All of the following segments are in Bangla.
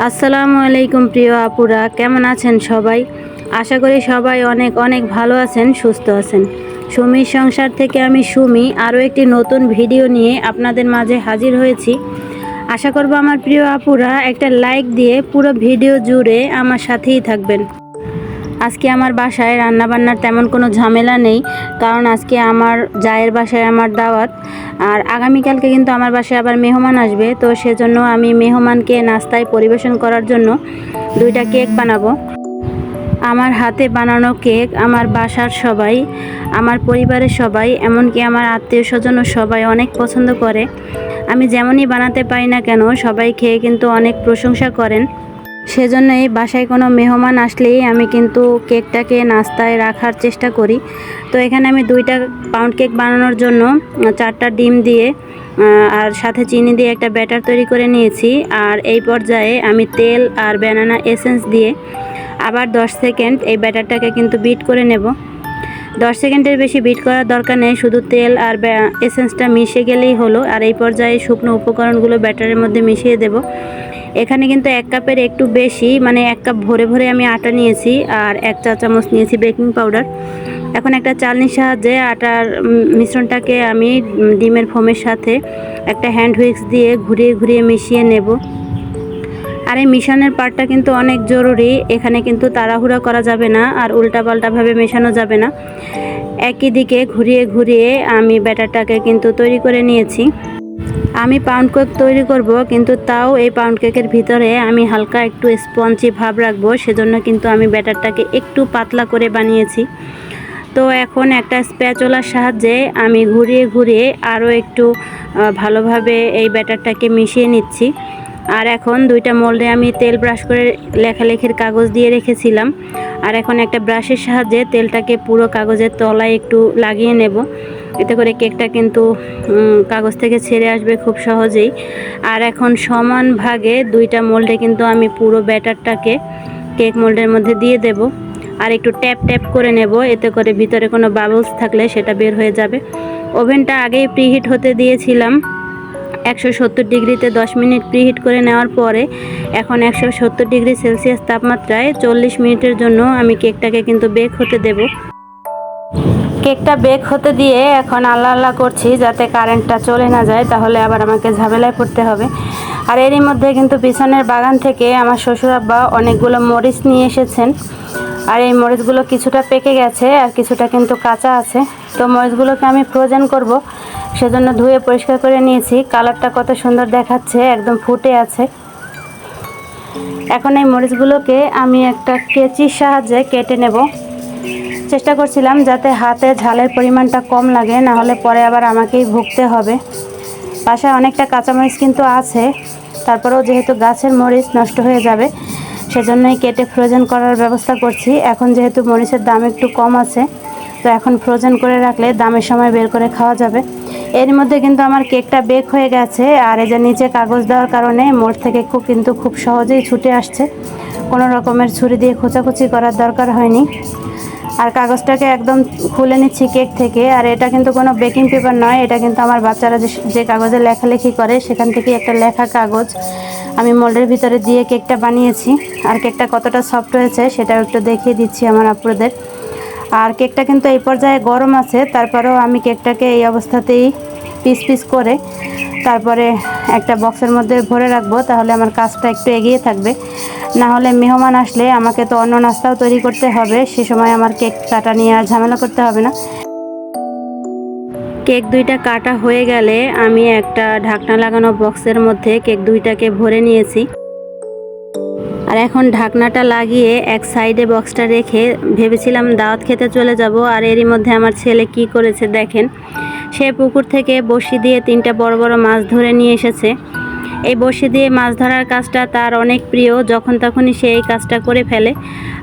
আসসালামু আলাইকুম প্রিয় আপুরা, কেমন আছেন সবাই? আশা করি সবাই অনেক অনেক ভালো আছেন, সুস্থ আছেন। সুমির সংসার থেকে আমি সুমি, আরও একটি নতুন ভিডিও নিয়ে আপনাদের মাঝে হাজির হয়েছি। আশা করব আমার প্রিয় আপুরা, একটা লাইক দিয়ে পুরো ভিডিও জুড়ে আমার সাথেই থাকবেন। আজকে আমার বাসায় রান্নাবান্নার তেমন কোনো ঝামেলা নেই, কারণ আজকে আমার জায়ের বাসায় আমার দাওয়াত। আর আগামীকালকে কিন্তু আমার বাসায় আবার মেহমান আসবে, তো সেজন্য আমি মেহমানকে নাস্তায় পরিবেশন করার জন্য দুইটা কেক বানাবো। আমার হাতে বানানো কেক আমার বাসার সবাই, আমার পরিবারের সবাই, এমনকি আমার আত্মীয় স্বজনও সবাই অনেক পছন্দ করে। আমি যেমনই বানাতে পারি না কেন, সবাই খেয়ে কিন্তু অনেক প্রশংসা করেন। সেজন্যই বাসায় কোনো মেহমান আসলেই আমি কিন্তু কেকটাকে নাস্তায় রাখার চেষ্টা করি। তো এখানে আমি দুইটা পাউন্ড কেক বানানোর জন্য, চারটা ডিম দিয়ে আর সাথে চিনি দিয়ে একটা ব্যাটার তৈরি করে নিয়েছি। আর এই পর্যায়ে আমি তেল আর ব্যানানা এসেন্স দিয়ে আবার 10 সেকেন্ড এই ব্যাটারটাকে কিন্তু বিট করে নেব। দশ সেকেন্ডের বেশি বিট করার দরকার নেই, শুধু তেল আর এসেন্সটা মিশে গেলেই হলো। আর এই পর্যায়ে শুকনো উপকরণগুলো ব্যাটারের মধ্যে মিশিয়ে দেব। এখানে কিন্তু এক কাপের একটু বেশি মানে এক কাপ ভরে ভরে আমি আটা নিয়েছি আর এক চা চামচ নিয়েছি বেকিং পাউডার। এখন একটা চালনির সাহায্যে আটার মিশ্রণটাকে আমি ডিমের ফোমের সাথে একটা হ্যান্ড হুইক্স দিয়ে ঘুরিয়ে ঘুরিয়ে মিশিয়ে নেব। আর এই মিশানোর পার্টটা কিন্তু অনেক জরুরি, এখানে কিন্তু তাড়াহুড়া করা যাবে না আর উল্টাপাল্টাভাবে মেশানো যাবে না। একই দিকে ঘুরিয়ে ঘুরিয়ে আমি ব্যাটারটাকে কিন্তু তৈরি করে নিয়েছি। আমি পাউন্ড কেক তৈরি করব, কিন্তু তাও এই পাউন্ড কেকের ভিতরে আমি হালকা একটু স্পঞ্জি ভাব রাখব, সেজন্য কিন্তু আমি ব্যাটারটাকে একটু পাতলা করে বানিয়েছি। তো এখন একটা স্প্যাচলার সাহায্যে আমি ঘুরিয়ে ঘুরিয়ে আরও একটু ভালোভাবে এই ব্যাটারটাকে মিশিয়ে নিচ্ছি। আর এখন দুইটা মোল্ডে আমি তেল ব্রাশ করে লেখালেখির কাগজ দিয়ে রেখেছিলাম। আর এখন একটা ব্রাশের সাহায্যে তেলটাকে পুরো কাগজের তলায় একটু লাগিয়ে নেব। এতে করে কেকটা কিন্তু কাগজ থেকে ছেড়ে আসবে খুব সহজেই। আর এখন সমান ভাগে দুইটা মোল্ডে কিন্তু আমি পুরো ব্যাটারটাকে কেক মোল্ডের মধ্যে দিয়ে দেব। আর একটু ট্যাপ ট্যাপ করে নেব, এতে করে ভিতরে কোনো বাবলস থাকলে সেটা বের হয়ে যাবে। ওভেনটা আগেই প্রিহিট হতে দিয়েছিলাম। একশো সত্তর ডিগ্রিতে দশ মিনিট প্রিহিট করে নেওয়ার পরে এখন একশো সত্তর ডিগ্রি সেলসিয়াস তাপমাত্রায় চল্লিশ মিনিটের জন্য আমি কেকটাকে কিন্তু বেক হতে দেব। কেকটা বেক হতে দিয়ে এখন আল্লাহ আল্লাহ করছি যাতে কারেন্টটা চলে না যায়, তাহলে আবার আমাকে ঝামেলায় পড়তে হবে। আর এরই মধ্যে কিন্তু পিছনের বাগান থেকে আমার শ্বশুর আব্বা অনেকগুলো মরিচ নিয়ে এসেছেন। আর এই মরিচগুলো কিছুটা পেকে গেছে আর কিছুটা কিন্তু কাঁচা আছে। তো মরিচগুলোকে আমি ফ্রোজেন করব। সেজন্য ধুয়ে পরিষ্কার করে নিয়েছি। কালারটা কত সুন্দর দেখাচ্ছে, একদম ফুটে আছে। এখন এই মরিচগুলোকে আমি একটা কেচির সাহায্যে কেটে নেব। চেষ্টা করছিলাম যাতে হাতে ঝালের পরিমাণটা কম লাগে, না হলে পরে আবার আমাকেই ভুগতে হবে। বাসায় অনেকটা কাঁচামরিচ কিন্তু আছে, তারপরেও যেহেতু গাছের মরিচ নষ্ট হয়ে যাবে, সেজন্যই কেটে ফ্রোজেন করার ব্যবস্থা করছি। এখন যেহেতু মরিচের দাম একটু কম আছে তো এখন ফ্রোজেন করে রাখলে দামের সময় বের করে খাওয়া যাবে। এর মধ্যে কিন্তু আমার কেকটা বেক হয়ে গেছে আর এই যে নিচে কাগজ দেওয়ার কারণে মোড় থেকে খুব কিন্তু খুব সহজেই ছুটে আসছে। কোনো রকমের ছুরি দিয়ে খোঁচাখুচি করার দরকার হয়নি। আর কাগজটাকে একদম খুলে নিচ্ছি কেক থেকে। আর এটা কিন্তু কোনো বেকিং পেপার নয়, এটা কিন্তু আমার বাচ্চারা যে কাগজে লেখালেখি করে সেখান থেকে একটা লেখা কাগজ। আমি মোল্ডের ভিতরে দিয়ে কেকটা বানিয়েছি। আর কেকটা কতটা সফট হয়েছে সেটাও একটু দেখিয়ে দিচ্ছি আমার আপুদের। আর কেকটা কিন্তু এই পর্যায়ে গরম আছে, তারপরেও আমি কেকটাকে এই অবস্থাতেই পিস পিস করে তারপরে একটা বক্সের মধ্যে ভরে রাখব, তাহলে আমার কাজটা একটু এগিয়ে থাকবে। না হলে মেহমান আসলে আমাকে তো অন্য নাস্তাও তৈরি করতে হবে, সে সময় আমার কেক কাটা নিয়ে আর ঝামেলা করতে হবে না। কেক দুইটা কাটা হয়ে গেলে আমি একটা ঢাকনা লাগানো বক্সের মধ্যে কেক দুইটাকে ভরে নিয়েছি। আর এখন ঢাকনাটা লাগিয়ে এক সাইডে বক্সটা রেখে ভেবেছিলাম দাওয়াত খেতে চলে যাব, আর এরই মধ্যে আমার ছেলে কি করেছে দেখেন। সে পুকুর থেকে বড়শি দিয়ে তিনটা বড় বড় মাছ ধরে নিয়ে এসেছে। এই বড়শি দিয়ে মাছ ধরার কাজটা তার অনেক প্রিয়, যখন তখনই সে এই কাজটা করে ফেলে।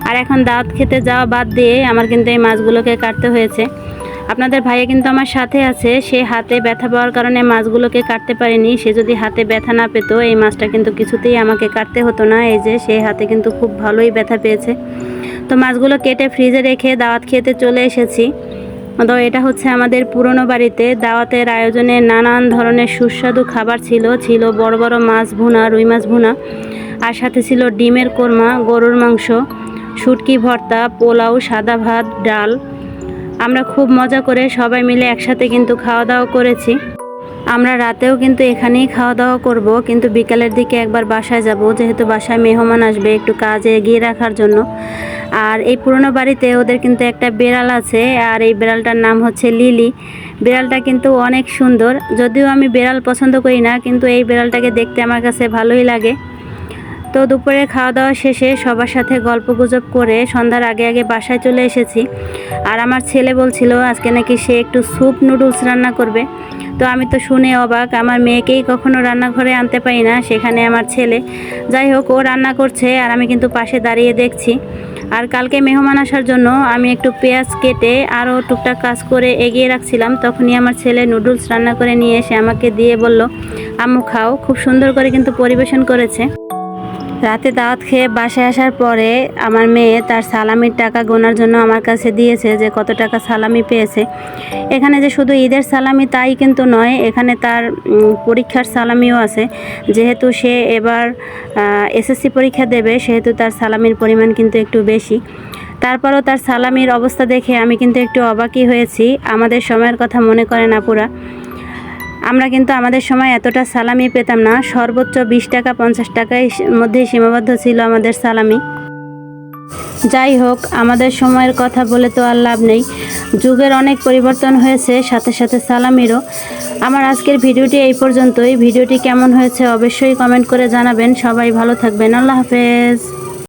আর এখন দাঁত খেতে যাওয়া বাদ দিয়ে আমার কিন্তু এই মাছগুলোকে কাটতে হয়েছে। আপনাদের ভাইয়া কিন্তু আমার সাথে আছে। সে হাতে ব্যথা পাওয়ার কারণে মাছগুলোকে কাটতে পারেনি। সে যদি হাতে ব্যথা না পেতো, এই মাছটা কিন্তু কিছুতেই আমাকে কাটতে হতো না। এই যে সে হাতে কিন্তু খুব ভালোই ব্যথা পেয়েছে। তো মাছগুলো কেটে ফ্রিজে রেখে দাওয়াত খেতে চলে এসেছি। তো এটা হচ্ছে আমাদের পুরনো বাড়িতে। দাওয়াতের আয়োজনে নানান ধরনের সুস্বাদু খাবার ছিল। ছিল বড় বড় মাছ ভুনা, রুই মাছ ভুনা। আর সাথে ছিল ডিমের কোরমা, গরুর মাংস, শুটকি ভর্তা, পোলাও, সাদা ভাত, ডাল। আমরা খুব মজা করে সবাই মিলে একসাথে কিন্তু খাওয়া দাওয়া করেছি। আমরা রাতেও কিন্তু এখানেই খাওয়া দাওয়া করব, কিন্তু বিকালের দিকে একবার বাসায় যাব, যেহেতু বাসায় মেহমান আসবে একটু কাজে এগিয়ে রাখার জন্য। আর এই পুরনো বাড়িতে ওদের কিন্তু একটা বিড়াল আছে, আর এই বিড়ালটার নাম হচ্ছে লিলি। বিড়ালটা কিন্তু অনেক সুন্দর, যদিও আমি বিড়াল পছন্দ করি না, কিন্তু এই বিড়ালটাকে দেখতে আমার কাছে ভালোই লাগে। তো দুপুরে খাওয়া দাওয়া শেষে সবার সাথে গল্প গুজব করে সন্ধ্যার আগে আগে বাসায় চলে এসেছি। আর আমার ছেলে বলছিল, আজকে নাকি সে একটু স্যুপ নুডলস রান্না করবে। তো আমি তো শুনে অবাক, আমার মেয়েকেই কখনো রান্নাঘরে আনতে পারি না, সেখানে আমার ছেলে। যাই হোক, ও রান্না করছে আর আমি কিন্তু পাশে দাঁড়িয়ে দেখছি। আর কালকে মেহমান আসার জন্য আমি একটু পেঁয়াজ কেটে আরও টুকটাক কাজ করে এগিয়ে রাখছিলাম। তখনই আমার ছেলে নুডলস রান্না করে নিয়ে এসে আমাকে দিয়ে বলল, আম্মু, খাও। খুব সুন্দর করে কিন্তু পরিবেশন করেছে। রাতে দাওয়াত খেয়ে বাসায় আসার পরে আমার মেয়ে তার সালামির টাকা গোনার জন্য আমার কাছে দিয়েছে যে কত টাকা সালামি পেয়েছে। এখানে যে শুধু ঈদের সালামি তাই কিন্তু নয়, এখানে তার পরীক্ষার সালামিও আছে। যেহেতু সে এবার এসএসসি পরীক্ষা দেবে, সেহেতু তার সালামির পরিমাণ কিন্তু একটু বেশি। তারপরও তার সালামির অবস্থা দেখে আমি কিন্তু একটু অবাকই হয়েছি। আমাদের সময়ের কথা মনে করেন আপুরা। আমরা কিন্তু আমাদের সময় এতটা সালামি পেতাম না। সর্বোচ্চ বিশ টাকা, পঞ্চাশ টাকায় মধ্যেই সীমাবদ্ধ ছিল আমাদের সালামি। যাই হোক, আমাদের সময়ের কথা বলে তো আর লাভ নেই। যুগের অনেক পরিবর্তন হয়েছে, সাথে সাথে সালামিরও। আমার আজকের ভিডিওটি এই পর্যন্তই। ভিডিওটি কেমন হয়েছে অবশ্যই কমেন্ট করে জানাবেন। সবাই ভালো থাকবেন। আল্লাহ হাফেজ।